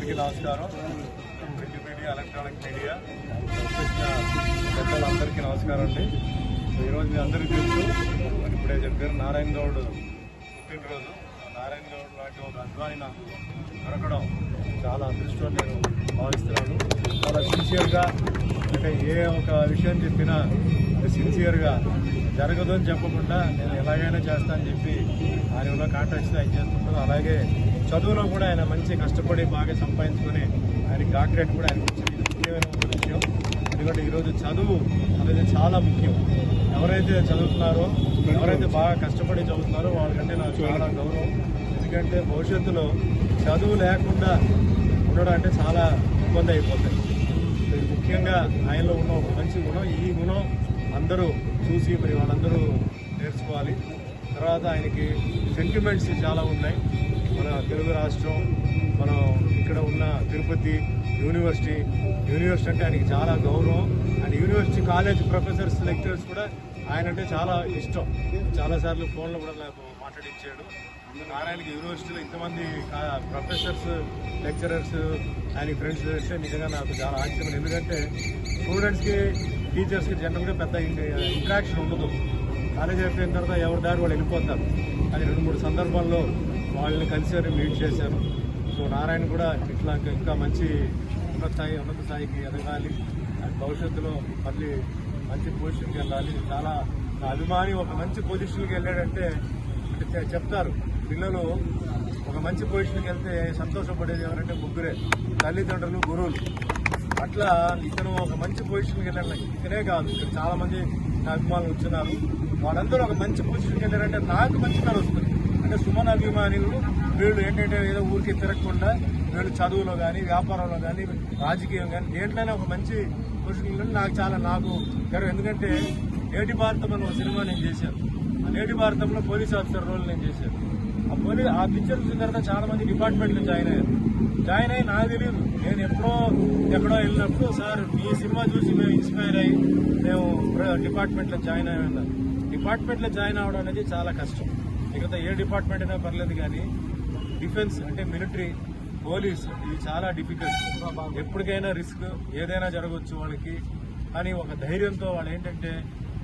నమస్కారం. Print media electronic media వచ్చిన పెద్దలందరికీ నమస్కారం అండి. ఈరోజు మీ అందరికీ తెలుసు మరి ఇప్పుడే చెప్పారు నారాయణ గౌడ్ పుట్టినరోజు. నారాయణ గౌడ్ లాంటి ఒక అద్వాని నాకు దొరకడం చాలా అదృష్టం నేను భావిస్తున్నాను. చాలా సిన్సియర్గా అంటే ఏ ఒక విషయం చెప్పినా సిన్సియర్గా జరగదు అని చెప్పకుండా నేను ఎలాగైనా చేస్తానని చెప్పి ఆయన ఉన్న కాంట్రాక్ట్స్ ఆయన చేస్తుంటారు అలాగే చదువులో కూడా ఆయన మంచి కష్టపడి బాగా సంపాదించుకొని ఆయన డాక్టరేట్ కూడా ఆయన ముఖ్యమైన విషయం. ఎందుకంటే ఈరోజు చదువు అనేది చాలా ముఖ్యం. ఎవరైతే చదువుతున్నారో ఎవరైతే బాగా కష్టపడి చదువుతున్నారో వాళ్ళకంటే నాకు చాలా గౌరవం. ఎందుకంటే భవిష్యత్తులో చదువు లేకుండా ఉండడం అంటే చాలా ఇబ్బంది అయిపోతాయి ముఖ్యంగా ఆయనలో ఉన్న ఒక మంచి గుణం ఈ గుణం అందరూ చూసి మరి వాళ్ళందరూ నేర్చుకోవాలి. తర్వాత ఆయనకి సెంటిమెంట్స్ చాలా ఉన్నాయి. మన తెలుగు రాష్ట్రం మనం ఇక్కడ ఉన్న తిరుపతి యూనివర్సిటీ యూనివర్సిటీ అంటే ఆయనకి చాలా గౌరవం. And university college professors lecturers కూడా ఆయన అంటే చాలా ఇష్టం. చాలాసార్లు ఫోన్లో కూడా నాకు మాట్లాడించాడు. నారాయణకి యూనివర్సిటీలో ఇంతమంది ప్రొఫెసర్స్ లెక్చరర్స్ ఆయన ఫ్రెండ్స్ అంటే నిజంగా నాకు చాలా ఆశ్చర్యం. ఎందుకంటే స్టూడెంట్స్కి టీచర్స్కి జనరల్గా పెద్ద ఇంట్రాక్షన్ ఉండదు. కాలేజ్ అయిపోయిన తర్వాత ఎవరి దారి వాళ్ళు వెళ్ళిపోతారు. అది రెండు మూడు సందర్భాల్లో వాళ్ళని కలిసి మీట్ చేశాను సో నారాయణ కూడా ఇట్లా ఇంకా- మంచి ఉన్నత స్థాయి ఉన్నత స్థాయికి ఎదగాలి. అండ్ భవిష్యత్తులో మళ్ళీ మంచి పొజిషన్కి వెళ్ళాలి. చాలా నా అభిమాని ఒక మంచి పొజిషన్కి వెళ్ళాడంటే చెప్తారు. పిల్లలు ఒక మంచి పొజిషన్కి వెళ్తే సంతోషపడేది ఎవరంటే ముగ్గురే. తల్లిదండ్రులు గురువులు. అట్లా ఇతను ఒక మంచి పొజిషన్కి వెళ్ళాడు. ఇతనే కాదు ఇక్కడ చాలా మంది నా అభిమానులు వచ్చినారు. వాళ్ళందరూ ఒక మంచి పొజిషన్కి వెళ్ళారంటే నాకు మంచి పేరు వస్తుంది. అంటే సుమన్ అభిమానులు వీళ్ళు ఏంటంటే ఏదో ఊరికి తిరగకుండా వీళ్ళు చదువులో కానీ వ్యాపారంలో కానీ రాజకీయం కానీ దేంట్లోనే ఒక మంచి పొజిషన్ నాకు చాలా నాకు గర్వం. ఎందుకంటే నేటి భారతం అనే ఒక సినిమా నేను చేశాను. ఆ నేటి భారతంలో పోలీస్ ఆఫీసర్ రోల్ నేను చేశాను. ఆ పోలీస్ ఆ పిక్చర్ చూసిన తర్వాత చాలా మంది డిపార్ట్మెంట్లో జాయిన్ అయ్యారు. జాయిన్ అయ్యి నాకు తెలియదు నేను ఎప్పుడో ఎక్కడో వెళ్ళినప్పుడు సార్ మీ సినిమా చూసి మేము ఇన్స్పైర్ అయ్యి మేము డిపార్ట్మెంట్లో జాయిన్ అయ్యాం డిపార్ట్మెంట్లో జాయిన్ అవ్వడం అనేది చాలా కష్టం. మిగతా ఏ డిపార్ట్మెంట్ అయినా పర్లేదు కానీ డిఫెన్స్ అంటే మిలిటరీ పోలీస్ ఇవి చాలా డిఫికల్ట్ ఎప్పటికైనా రిస్క్ ఏదైనా జరగవచ్చు వాళ్ళకి. కానీ ఒక ధైర్యంతో వాళ్ళు ఏంటంటే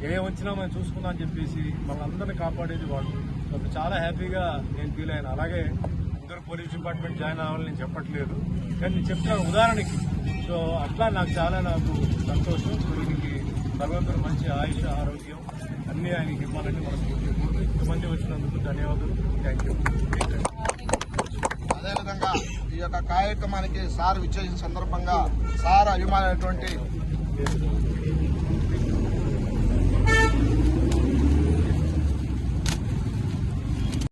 ఏ వచ్చినా మనం చూసుకుందాం అని చెప్పేసి వాళ్ళందరినీ కాపాడేది వాళ్ళు. అప్పుడు చాలా హ్యాపీగా నేను ఫీల్ అయ్యాను. అలాగే అందరూ పోలీస్ డిపార్ట్మెంట్ జాయిన్ అవ్వాలని నేను చెప్పట్లేదు. కానీ నేను చెప్తున్నాను ఉదాహరణకి సో అట్లా నాకు చాలా నాకు సంతోషం. వీరికి భగవంతుడు మంచి ఆయుష ఆరోగ్యం అన్నీ ఆయనకి ఇవ్వాలని మనస్ఫూర్తి ఇంతమంది వచ్చినందుకు ధన్యవాదాలు. థ్యాంక్ యూ అదేవిధంగా ఈ యొక్క కార్యక్రమానికి సార్ విచ్చేసిన సందర్భంగా సార్ అభిమానమైనటువంటి